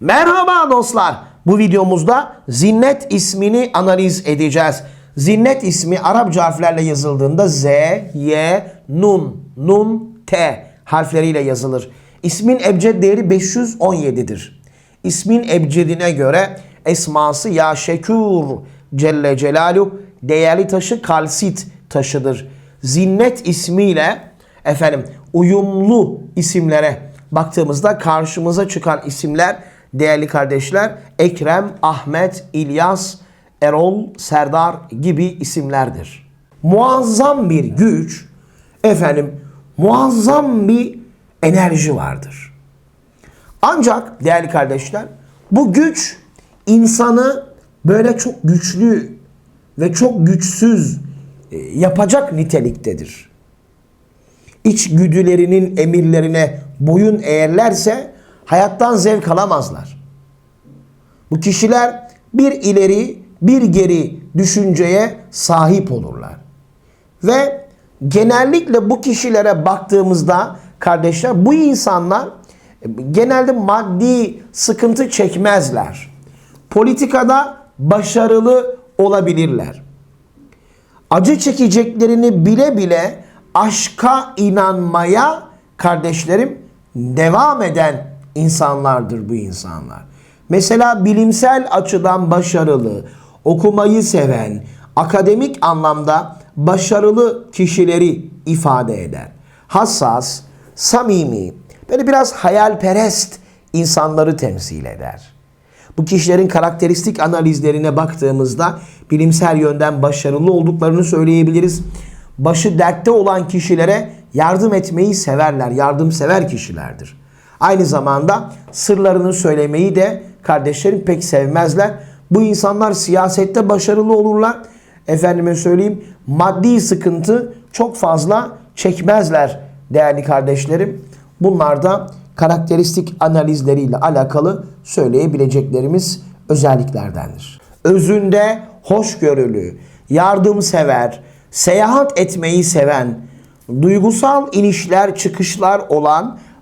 Merhaba dostlar. Bu videomuzda Zinnet ismini analiz edeceğiz. Zinnet ismi Arapça harflerle yazıldığında Z, Y, Nun, Nun, T harfleriyle yazılır. İsmin ebced değeri 517'dir. İsmin ebcedine göre esması Ya Şekur Celle Celaluhu değerli taşı kalsit taşıdır. Zinnet ismiyle efendim uyumlu isimlere baktığımızda karşımıza çıkan isimler değerli kardeşler Ekrem, Ahmet, İlyas, Erol, Serdar gibi isimlerdir. Muazzam bir güç, efendim muazzam bir enerji vardır. Ancak değerli kardeşler bu güç insanı böyle çok güçlü ve çok güçsüz e, yapacak niteliktedir. İçgüdülerinin emirlerine boyun eğerlerse hayattan zevk alamazlar. Bu kişiler bir ileri bir geri düşünceye sahip olurlar. Ve genellikle bu kişilere baktığımızda kardeşler bu insanlar e, genelde maddi sıkıntı çekmezler. Politikada başarılı olabilirler. Acı çekeceklerini bile bile aşka inanmaya kardeşlerim devam eden insanlardır bu insanlar. Mesela bilimsel açıdan başarılı, okumayı seven, akademik anlamda başarılı kişileri ifade eder. Hassas, samimi, böyle biraz hayalperest insanları temsil eder. Bu kişilerin karakteristik analizlerine baktığımızda bilimsel yönden başarılı olduklarını söyleyebiliriz. Başı dertte olan kişilere yardım etmeyi severler, yardımsever kişilerdir. Aynı zamanda sırlarını söylemeyi de kardeşlerim pek sevmezler. Bu insanlar siyasette başarılı olurlar. Efendime söyleyeyim maddi sıkıntı çok fazla çekmezler değerli kardeşlerim. Bunlar da karakteristik analizleriyle alakalı söyleyebileceklerimiz özelliklerdendir. Özünde hoşgörülü, yardımsever, seyahat etmeyi seven, duygusal inişler çıkışlar olan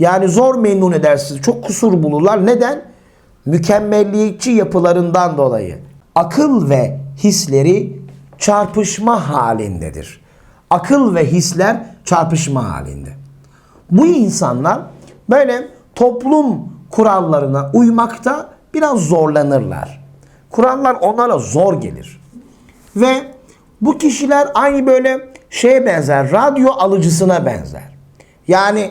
Yani zor memnun edersiniz. Çok kusur bulurlar. Neden? Mükemmelliyetçi yapılarından dolayı. Akıl ve hisleri çarpışma halindedir. Akıl ve hisler çarpışma halinde. Bu insanlar böyle toplum kurallarına uymakta biraz zorlanırlar. Kurallar onlara zor gelir. Ve bu kişiler aynı böyle şeye benzer, radyo alıcısına benzer. Yani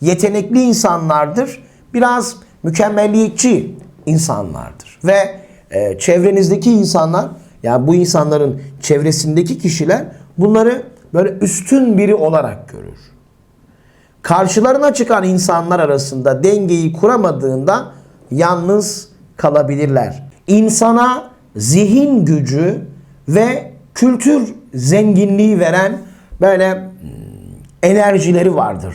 yetenekli insanlardır. Biraz mükemmelliyetçi insanlardır. Ve e, çevrenizdeki insanlar yani bu insanların çevresindeki kişiler bunları böyle üstün biri olarak görür. Karşılarına çıkan insanlar arasında dengeyi kuramadığında yalnız kalabilirler. İnsana zihin gücü ve kültür zenginliği veren böyle hmm, enerjileri vardır,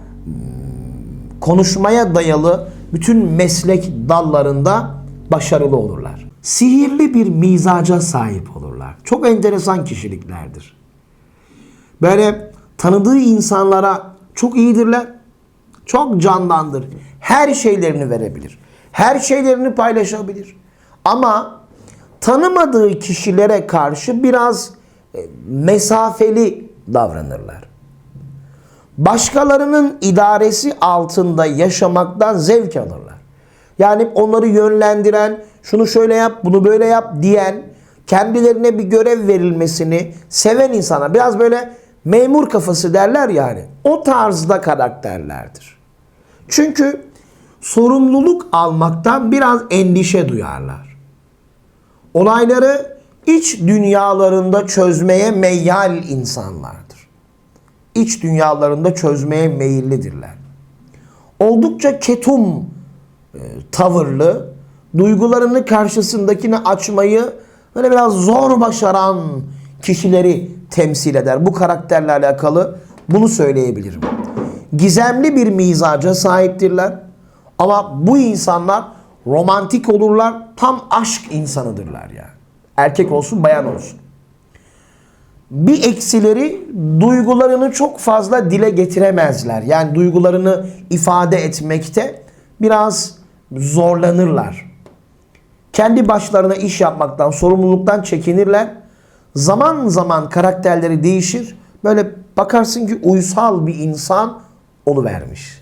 konuşmaya dayalı bütün meslek dallarında başarılı olurlar. Sihirli bir mizaca sahip olurlar. Çok enteresan kişiliklerdir. Böyle tanıdığı insanlara çok iyidirler. Çok candandır. Her şeylerini verebilir. Her şeylerini paylaşabilir. Ama tanımadığı kişilere karşı biraz e, mesafeli davranırlar başkalarının idaresi altında yaşamaktan zevk alırlar. Yani onları yönlendiren, şunu şöyle yap, bunu böyle yap diyen, kendilerine bir görev verilmesini seven insana biraz böyle memur kafası derler yani. O tarzda karakterlerdir. Çünkü sorumluluk almaktan biraz endişe duyarlar. Olayları iç dünyalarında çözmeye meyyal insanlardır iç dünyalarında çözmeye meyillidirler. Oldukça ketum e, tavırlı, duygularını karşısındakini açmayı böyle biraz zor başaran kişileri temsil eder. Bu karakterle alakalı bunu söyleyebilirim. Gizemli bir mizaca sahiptirler. Ama bu insanlar romantik olurlar. Tam aşk insanıdırlar yani. Erkek olsun bayan olsun. Bir eksileri duygularını çok fazla dile getiremezler. Yani duygularını ifade etmekte biraz zorlanırlar. Kendi başlarına iş yapmaktan, sorumluluktan çekinirler. Zaman zaman karakterleri değişir. Böyle bakarsın ki uysal bir insan oluvermiş.